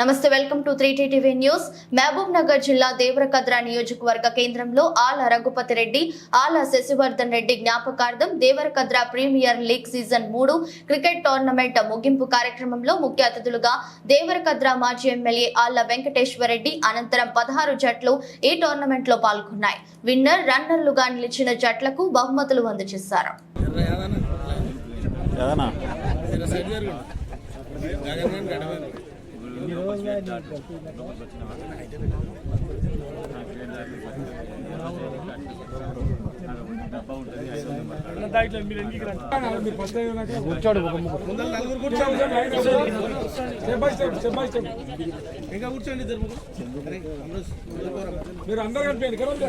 నమస్తే welcome to three TV news. Mahbubnagar జిల్లా దేవరకద్ర నియోజకవర్గ కేంద్రంలో ఆల రఘుపతి రెడ్డి ఆల శశివర్ధన్ రెడ్డి జ్ఞాపకార్థం దేవరకద్ర ప్రీమియర్ లీగ్ సీజన్ మూడు క్రికెట్ టోర్నమెంట్ ముగింపు కార్యక్రమంలో ముఖ్య అతిథులుగా దేవరకద్ర మాజీ ఎమ్మెల్యే ఆళ్ళ వెంకటేశ్వర రెడ్డి అనంతరం పదహారు జట్లు ఈ టోర్నమెంట్లో పాల్గొన్నాయి. విన్నర్ రన్నర్లుగా నిలిచిన జట్లకు బహుమతులు అందజేశారు. కూర్చోడు ఒక ముగ్గురు step by step step by step ఇంకా కూర్చోండి. మీరు అందరూ కనిపించండి కదా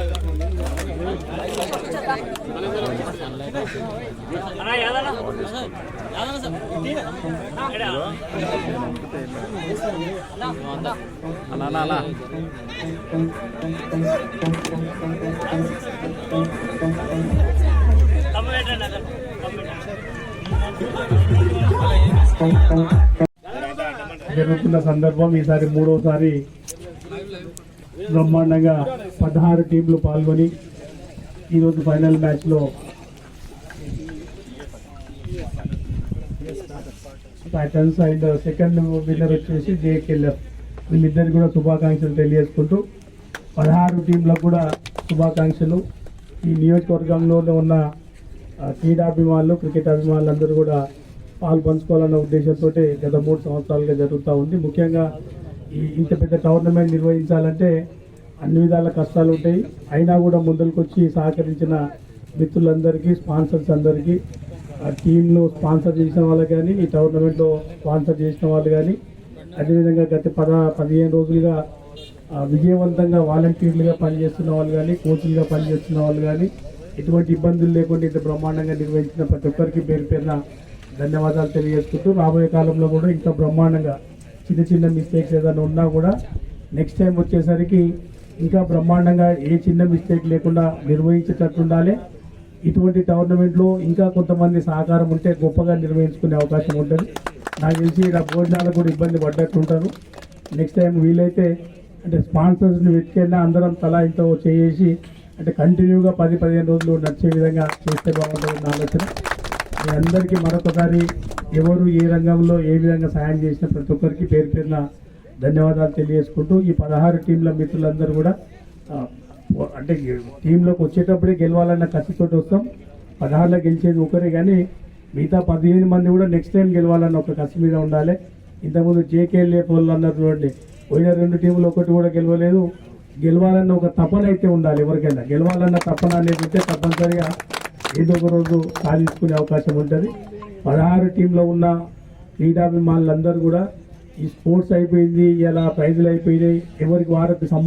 జరుగుతున్న సందర్భం ఈసారి మూడోసారి బ్రహ్మాండంగా పదహారు టీంలు పాల్గొని ఈరోజు ఫైనల్ మ్యాచ్లో టైటన్స్ అండ్ సెకండ్ విన్నర్ వచ్చేసి జేకెల్ఎఫ్ వీళ్ళిద్దరికి కూడా శుభాకాంక్షలు తెలియజేసుకుంటూ పదహారు టీంలకు కూడా శుభాకాంక్షలు. ఈ నియోజకవర్గంలో ఉన్న క్రీడాభిమానులు క్రికెట్ అభిమానులు అందరూ కూడా పాలు పంచుకోవాలన్న ఉద్దేశంతో గత మూడు సంవత్సరాలుగా జరుగుతూ ఉంది. ముఖ్యంగా ఈ ఇంత పెద్ద టోర్నమెంట్ నిర్వహించాలంటే అన్ని విధాల కష్టాలు ఉంటాయి. అయినా కూడా ముందరికి వచ్చి సహకరించిన మిత్రులందరికీ స్పాన్సర్స్ అందరికీ టీంను స్పాన్సర్ చేసిన వాళ్ళు కానీ ఈ టోర్నమెంట్లో స్పాన్సర్ చేసిన వాళ్ళు కానీ అదేవిధంగా గత పద పదిహేను రోజులుగా విజయవంతంగా వాలంటీర్లుగా పనిచేస్తున్న వాళ్ళు కానీ కోచ్లుగా పనిచేస్తున్న వాళ్ళు కానీ ఎటువంటి ఇబ్బందులు లేకుండా ఇంత బ్రహ్మాండంగా నిర్వహించిన ప్రతి ఒక్కరికి పేరు పేరున ధన్యవాదాలు తెలియజేసుకుంటూ రాబోయే కాలంలో కూడా ఇంకా బ్రహ్మాండంగా చిన్న చిన్న మిస్టేక్స్ ఏదైనా ఉన్నా కూడా నెక్స్ట్ టైం వచ్చేసరికి ఇంకా బ్రహ్మాండంగా ఏ చిన్న మిస్టేక్ లేకుండా నిర్వహించేటట్టు ఉండాలి. ఇటువంటి టోర్నమెంట్లో ఇంకా కొంతమంది సహకారం ఉంటే గొప్పగా నిర్వహించుకునే అవకాశం ఉంటుంది. నాకు తెలిసి ఇలా భోజనాలకు కూడా ఇబ్బంది పడ్డట్టు ఉంటారు నెక్స్ట్ టైం వీలైతే అంటే స్పాన్సర్స్ని వెతికెళ్ళినా అందరం తలా ఇంత చేసి అంటే కంటిన్యూగా పది పదిహేను రోజులు నడిచే విధంగా చేస్తే బాగుంటుంది నా ఆలోచన. మీ అందరికీ మరొకసారి ఎవరు ఏ రంగంలో ఏ విధంగా సాయం చేసిన ప్రతి ఒక్కరికి పేరు పేరున ధన్యవాదాలు తెలియజేసుకుంటూ ఈ పదహారు టీంల మిత్రులందరూ కూడా అంటే టీంలోకి వచ్చేటప్పుడే గెలవాలన్న కసితోటి వస్తాం. పదహారులో గెలిచేది ఒకరే కానీ మిగతా పదిహేను మంది కూడా నెక్స్ట్ టైం గెలవాలన్న ఒక ఖర్చు మీద ఉండాలి. ఇంతకుముందు జేకేఎల్ఏ వాళ్ళు అన్నారు చూడండి పోయిన రెండు టీంలు ఒకటి కూడా గెలవలేదు. గెలవాలన్న ఒక తపన అయితే ఉండాలి ఎవరికైనా. గెలవాలన్న తపన అనేది ఉంటే తప్పనిసరిగా ఏదో ఒక రోజు సాధించుకునే అవకాశం ఉంటుంది. పదహారు టీంలో ఉన్న క్రీడాభిమానులందరూ కూడా ఈ స్పోర్ట్స్ అయిపోయింది ఇలా ప్రైజులు అయిపోయినాయి ఎవరికి వారికి సంబంధం